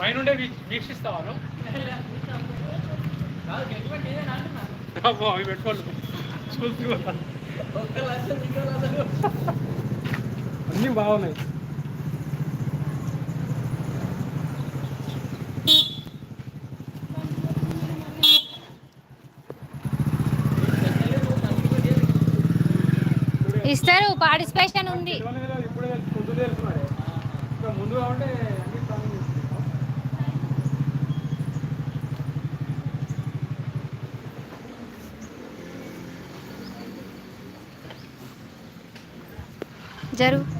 పైనుండే we- వీక్షిస్తావా నువ్వు? అబ్బో, అవి పెట్టుకోవాలి చూస్తూ అన్నీ బాగున్నాయి ఇస్తారు పార్టిసిపేషన్ ఉంది తెలియని ज़रूर।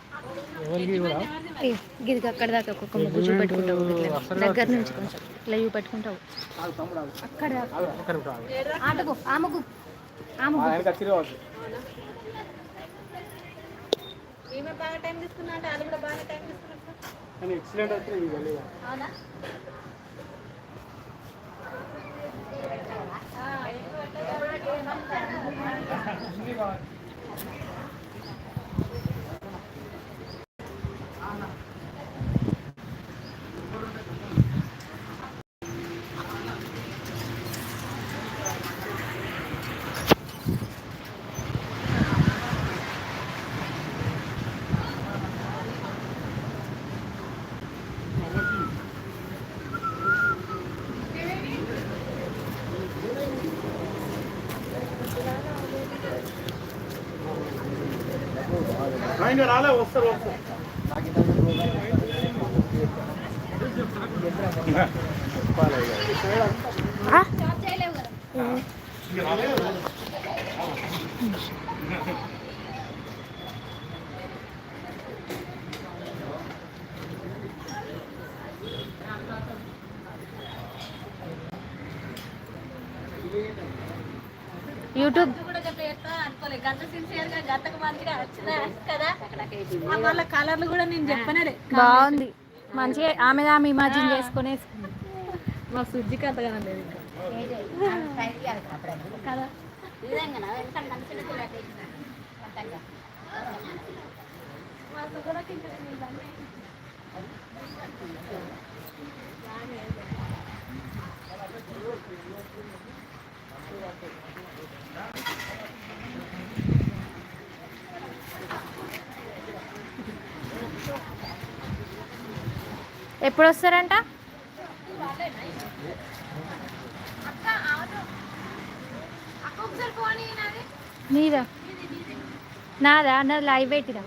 గిదికి అక్కడ దాకా ఒక్కొక్క ముగ్గు చూపెట్టుకుంటావు ఇట్లా. దగ్గర నుంచి కొంచెం ఇట్లా అక్కడ. ఒక్క నిమిషం ఆగు. ఆటకు ఆ ముగ్గు ఆ ముగ్గు వెనక వచ్చి రావచ్చు. ఈమె బాగా టైం తీసుకున్నా అంటే వాళ్ళు కూడా బాగా టైం తీసుకున్నారు కానీ ఎక్సలెంట్. అవునా బాగా- రాయండి, రాలే వస్తారు వస్తారు ఆ? యూట్యూబ్ అనుకోలేదు గంత సిన్సియర్గా గంతకు మంచిగా వచ్చిన కదా. వాళ్ళ కలర్లు కూడా నేను చెప్పనే బాగుంది. మంచిగా ఆమె ఆమె ఇమాజిన్ చేసుకునే మా సుజ్జికి అంతగానే లేదు ఇంకా కదా. వాళ్ళతో కూడా ఎప్పుడు వస్తారంట నీదా? నాదా? నాది లైవ్ పెట్టిరా.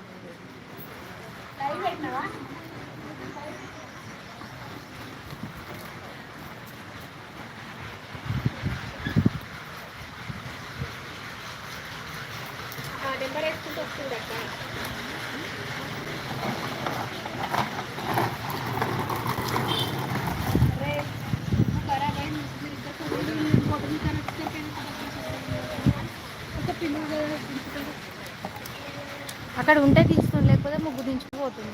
అక్కడ ఉంటే తీస్తుంది లేకపోతే ముగ్గు దించిపోతుంది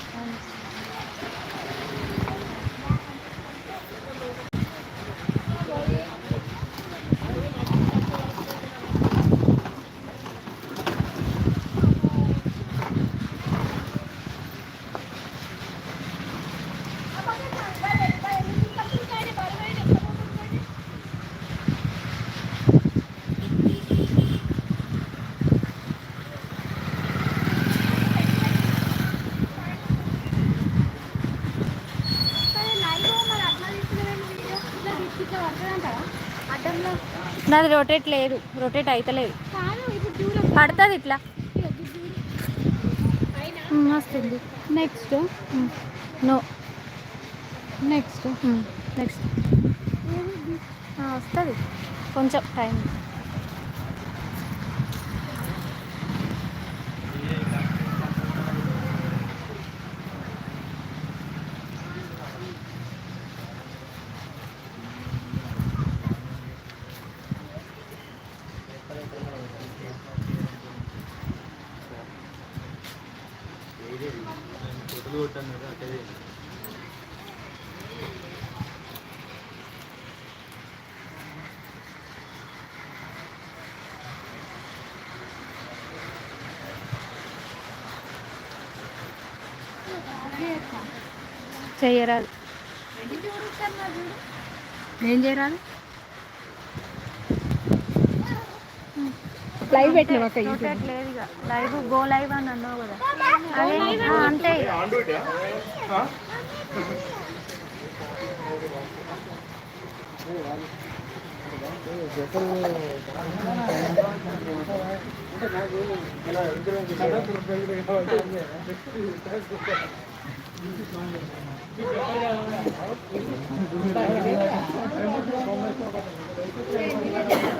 నాది రొటేట్ లేదు రొటేట్ ట్యూలో పడుతుంది ఇట్లా. వస్తుంది. నెక్స్ట్ నో నెక్స్ట్ నెక్స్ట్ వస్తుంది. కొంచెం టైం చెయ్యరాదు ఏం చేయరాదు లైవ్ పెట్టినావు అక్క లేదు ఇక లైవ్ గో లైవ్ అని అన్నావు కదా. అదే అంతే ఇక. you.